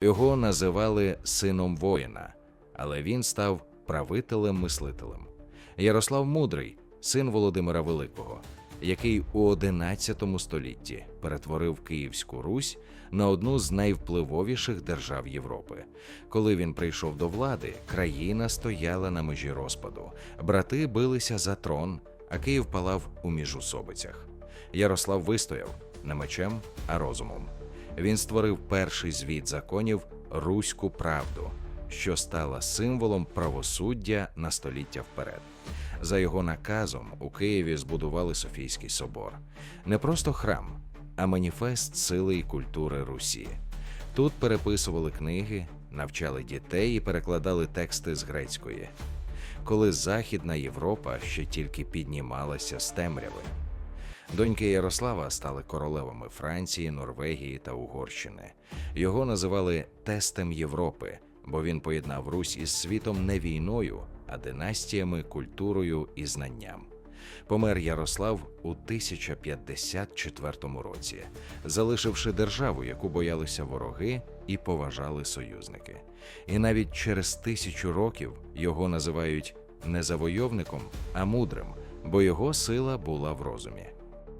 Його називали сином воїна, але він став правителем-мислителем. Ярослав Мудрий, син Володимира Великого, який у XI столітті перетворив Київську Русь на одну з найвпливовіших держав Європи. Коли він прийшов до влади, країна стояла на межі розпаду. Брати билися за трон, а Київ палав у міжусобицях. Ярослав вистояв не мечем, а розумом. Він створив перший звіт законів Руську правду, що стала символом правосуддя на століття вперед. За його наказом у Києві збудували Софійський собор. Не просто храм, а маніфест сили і культури Русі. Тут переписували книги, навчали дітей і перекладали тексти з грецької. Коли Західна Європа ще тільки піднімалася з темряви. Доньки Ярослава стали королевами Франції, Норвегії та Угорщини. Його називали тестем Європи, бо він поєднав Русь із світом не війною, а династіями, культурою і знанням. Помер Ярослав у 1054 році, залишивши державу, яку боялися вороги і поважали союзники. І навіть через тисячу років його називають не завойовником, а мудрим, бо його сила була в розумі.